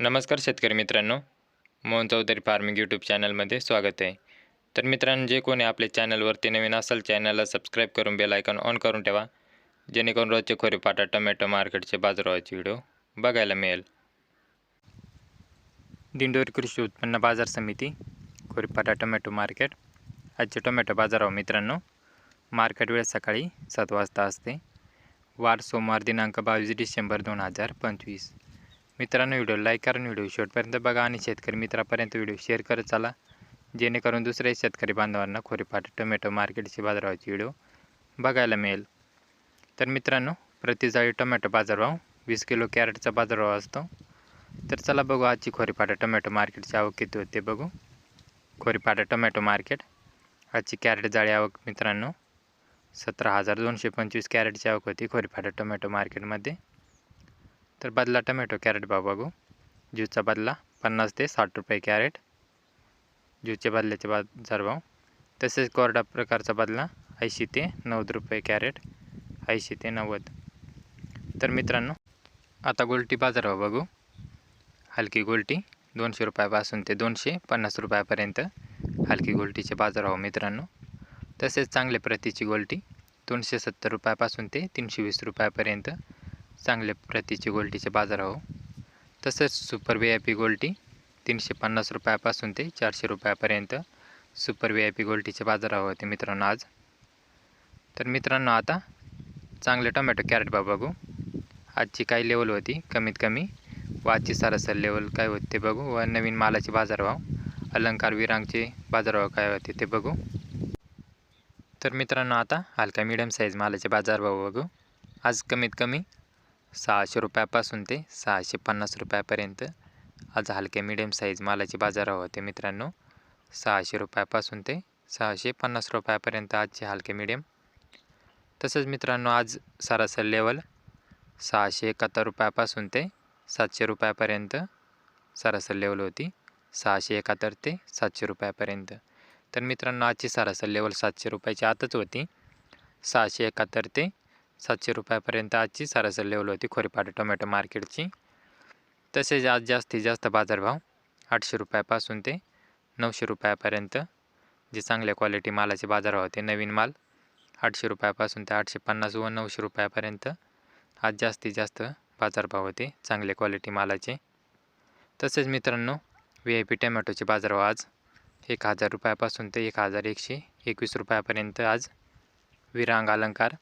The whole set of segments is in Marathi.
नमस्कार शेतकरी मित्रांनो. मोहन चौधरी फार्मिंग यूट्यूब चॅनलमध्ये स्वागत आहे. तर मित्रांनो जे कोणी आपल्या चॅनलवरती नवीन असेल चॅनलला सबस्क्राईब करून बेल आयकॉन ऑन करून ठेवा. जेणेकरून रोजचे खोरेपाटा टोमॅटो मार्केटचे बाजारभावाचे व्हिडिओ बघायला मिळेल. दिंडोरी कृषी उत्पन्न बाजार समिती खोरीपाटा टोमॅटो मार्केट. आजचे टोमॅटो बाजाराव मित्रांनो मार्केट वेळ सकाळी सात वाजता असते. वार सोमवार दिनांक बावीस डिसेंबर दोन हजार पंचवीस. मित्रांनो व्हिडिओ लाईक करा आणि व्हिडिओ शेवटपर्यंत बघा आणि शेतकरी मित्रापर्यंत व्हिडिओ शेअर करत चाला जेणेकरून दुसऱ्या शेतकरी बांधवांना खोरीपाट टोमॅटो मार्केटची बाजारभावाची व्हिडिओ बघायला मिळेल. तर मित्रांनो प्रतिजाळी टोमॅटो बाजारभाव वीस किलो कॅरेटचा बाजारभाव असतो. तर चला बघू आजची खोरीपाटा टोमॅटो मार्केटची आवक किती होते बघू. खोरीपाटा टोमॅटो मार्केट आजची कॅरेट जाळी आवक मित्रांनो सतरा हजार दोनशे पंचवीस कॅरेटची आवक होती खोरीपाटा टोमॅटो मार्केटमध्ये. तर बदला टमॅटो कॅरेट भाव बघू. ज्यूचा बदला पन्नास ते साठ रुपये कॅरेट. ज्यूचे बदल्याचे बाजारभाव तसेच कोरडा प्रकारचा बदला ऐंशी ते नव्वद रुपये कॅरेट ऐंशी ते नव्वद. तर मित्रांनो आता गोल्टी बाजारभाव बघू. हलकी गोल्टी दोनशे रुपयापासून ते दोनशे पन्नास रुपयापर्यंत हलकी गोल्टीचे बाजारभाव मित्रांनो. तसेच चांगल्या प्रतीची गोल्टी दोनशे सत्तर रुपयापासून ते तीनशे वीस रुपयापर्यंत चांगल्या प्रतीची गोल्टीचे बाजार बाजारभाव तसंच सुपर व्ही आय पी गोल्टी तीनशे पन्नास रुपयापासून ते चारशे रुपयापर्यंत सुपर व्ही आय पी गोल्टीचे बाजारभाव होते मित्रांनो आज. तर मित्रांनो आता चांगले टोमॅटो कॅरेट भाव बघू. आजची काय लेवल होती? कमीत कमी व आजची सरासरी लेवल काय होते ते बघू. व नवीन मालाचे बाजारभाव अलंकार विरांगचे बाजारभाव काय होते ते बघू. तर मित्रांनो आता हलका मिडियम साईज मालाचे बाजारभाव बघू. आज कमीत कमी सहाशे रुपयापासून ते सहाशे पन्नास रुपयापर्यंत. आज हलक्या मिडियम साईज मालाचे बाजार होते मित्रांनो. सहाशे रुपयापासून ते सहाशे पन्नास रुपयापर्यंत आजचे हलके मिडियम तसंच मित्रांनो आज सरासरी लेवल सहाशे एकाहत्तर रुपयापासून ते सातशे रुपयापर्यंत सरासरी लेवल होती. सहाशे एकाहत्तर ते सातशे रुपयापर्यंत. तर मित्रांनो आजची सरासरी लेवल सातशे रुपयाची आतच होती. सहाशे एकाहत्तर ते सातशे रुपयापर्यंत आजची सरासरी लेवल होती खोरीपाटा टोमॅटो मार्केटची. तसेच आज जास्तीत जास्त बाजारभाव आठशे रुपयापासून ते नऊशे रुपयापर्यंत. जे चांगल्या क्वालिटी मालाचे बाजारभाव होते नवीन माल आठशे रुपयापासून ते आठशे पन्नास व नऊशे रुपयापर्यंत. आज जास्तीत जास्त बाजारभाव होते चांगल्या क्वालिटी मालाचे. तसेच मित्रांनो व्ही आय पी टमॅटोचे बाजारभाव आज एक हजार रुपयापासून ते एक हजार एकशे एकवीस रुपयापर्यंत आज विरांग अलंकार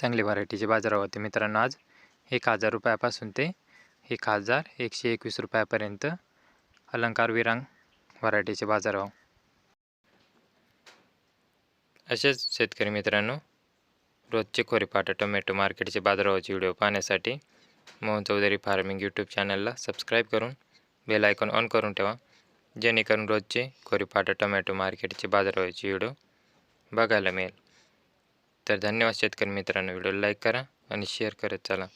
चांगली व्हरायटीचे बाजारभाव होते मित्रांनो आज. एक हजार रुपयापासून ते एक हजार एकशे एकवीस रुपयापर्यंत अलंकार विरांग व्हरायटीचे बाजारभाव असेच शेतकरी मित्रांनो रोजचे खोरीपाटा टोमॅटो मार्केटचे बाजारभावाचे व्हिडिओ पाहण्यासाठी मोहन चौधरी फार्मिंग यूट्यूब चॅनलला सबस्क्राईब करून बेल आयकॉन ऑन करून ठेवा. जेणेकरून रोजचे खोरीपाटा टोमॅटो मार्केटचे बाजारभावाचे व्हिडिओ बघायला मिळेल. तर धन्यवाद शेतकरी मित्रांनो. व्हिडिओ लाईक करा आणि शेअर करत चला.